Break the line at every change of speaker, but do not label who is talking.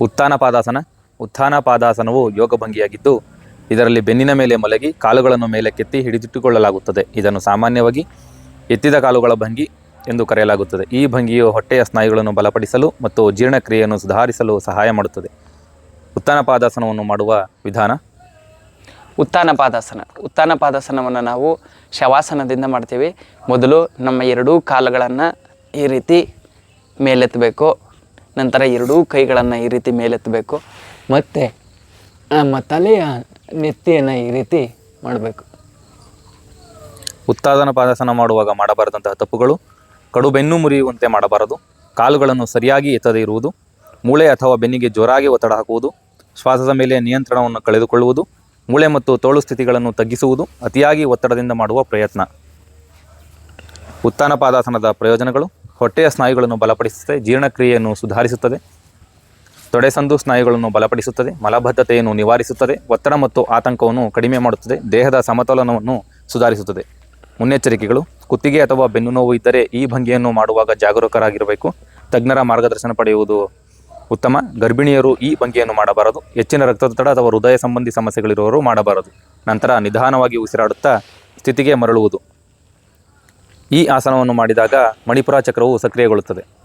ಉತ್ಥಾನ ಪಾದಾಸನ. ಉತ್ಥಾನ ಪಾದಾಸನವು ಯೋಗ ಭಂಗಿಯಾಗಿದ್ದು ಇದರಲ್ಲಿ ಬೆನ್ನಿನ ಮೇಲೆ ಮಲಗಿ ಕಾಲುಗಳನ್ನು ಮೇಲಕ್ಕೆತ್ತಿ ಹಿಡಿದಿಟ್ಟುಕೊಳ್ಳಲಾಗುತ್ತದೆ. ಇದನ್ನು ಸಾಮಾನ್ಯವಾಗಿ ಎತ್ತಿದ ಕಾಲುಗಳ ಭಂಗಿ ಎಂದು ಕರೆಯಲಾಗುತ್ತದೆ. ಈ ಭಂಗಿಯು ಹೊಟ್ಟೆಯ ಸ್ನಾಯುಗಳನ್ನು ಬಲಪಡಿಸಲು ಮತ್ತು ಜೀರ್ಣಕ್ರಿಯೆಯನ್ನು ಸುಧಾರಿಸಲು ಸಹಾಯ ಮಾಡುತ್ತದೆ. ಉತ್ಥಾನ ಪಾದಾಸನವನ್ನು ಮಾಡುವ ವಿಧಾನ?
ಉತ್ಥಾನ ಪಾದಾಸನ. ಉತ್ಥಾನ ಪಾದಾಸನವನ್ನು ನಾವು ಶವಾಸನದಿಂದ ಮಾಡ್ತೀವಿ. ಮೊದಲು ನಮ್ಮ ಎರಡೂ ಕಾಲುಗಳನ್ನು ಈ ರೀತಿ ಮೇಲೆತ್ತಬೇಕು. ನಂತರ ಎರಡೂ ಕೈಗಳನ್ನು ಈ ರೀತಿ ಮೇಲೆತ್ತಬೇಕು. ಮತ್ತು ನಮ್ಮ ತಲೆಯ ನೆತ್ತಿಯನ್ನು ಈ ರೀತಿ ಮಾಡಬೇಕು.
ಉತ್ಥಾನ ಪಾದಾಸನ ಮಾಡುವಾಗ ಮಾಡಬಾರದಂತಹ ತಪ್ಪುಗಳು. ಕಡು ಬೆನ್ನು ಮುರಿಯುವಂತೆ ಮಾಡಬಾರದು. ಕಾಲುಗಳನ್ನು ಸರಿಯಾಗಿ ಎತ್ತದೇ ಇರುವುದು. ಮೂಳೆ ಅಥವಾ ಬೆನ್ನಿಗೆ ಜೋರಾಗಿ ಒತ್ತಡ ಹಾಕುವುದು. ಶ್ವಾಸದ ಮೇಲೆ ನಿಯಂತ್ರಣವನ್ನು ಕಳೆದುಕೊಳ್ಳುವುದು. ಮೂಳೆ ಮತ್ತು ತೋಳು ಸ್ಥಿತಿಗಳನ್ನು ತಗ್ಗಿಸುವುದು ಅತಿಯಾಗಿ ಒತ್ತಡದಿಂದ ಮಾಡುವ ಪ್ರಯತ್ನ. ಉತ್ಥಾನ ಪಾದಾಸನದ ಪ್ರಯೋಜನಗಳು. ಹೊಟ್ಟೆಯ ಸ್ನಾಯುಗಳನ್ನು ಬಲಪಡಿಸುತ್ತದೆ ಜೀರ್ಣಕ್ರಿಯೆಯನ್ನು ಸುಧಾರಿಸುತ್ತದೆ. ತೊಡೆಸಂದು ಸ್ನಾಯುಗಳನ್ನು ಬಲಪಡಿಸುತ್ತದೆ, ಮಲಬದ್ಧತೆಯನ್ನು ನಿವಾರಿಸುತ್ತದೆ, ಒತ್ತಡ ಮತ್ತು ಆತಂಕವನ್ನು ಕಡಿಮೆ ಮಾಡುತ್ತದೆ, ದೇಹದ ಸಮತೋಲನವನ್ನು ಸುಧಾರಿಸುತ್ತದೆ. ಮುನ್ನೆಚ್ಚರಿಕೆಗಳು, ಕುತ್ತಿಗೆ ಅಥವಾ ಬೆನ್ನು ನೋವು ಇದ್ದರೆ ಈ ಭಂಗಿಯನ್ನು ಮಾಡುವಾಗ ಜಾಗರೂಕರಾಗಿರಬೇಕು. ತಜ್ಞರ ಮಾರ್ಗದರ್ಶನ ಪಡೆಯುವುದು ಉತ್ತಮ. ಗರ್ಭಿಣಿಯರು ಈ ಭಂಗಿಯನ್ನು ಮಾಡಬಾರದು. ಹೆಚ್ಚಿನ ರಕ್ತದೊತ್ತಡ ಅಥವಾ ಹೃದಯ ಸಂಬಂಧಿ ಸಮಸ್ಯೆಗಳಿರುವವರು ಮಾಡಬಾರದು. ನಂತರ ನಿಧಾನವಾಗಿ ಉಸಿರಾಡುತ್ತಾ ಸ್ಥಿತಿಗೆ ಮರಳುವುದು. ಈ ಆಸನವನ್ನು ಮಾಡಿದಾಗ ಮಣಿಪುರ ಚಕ್ರವು ಸಕ್ರಿಯಗೊಳ್ಳುತ್ತದೆ.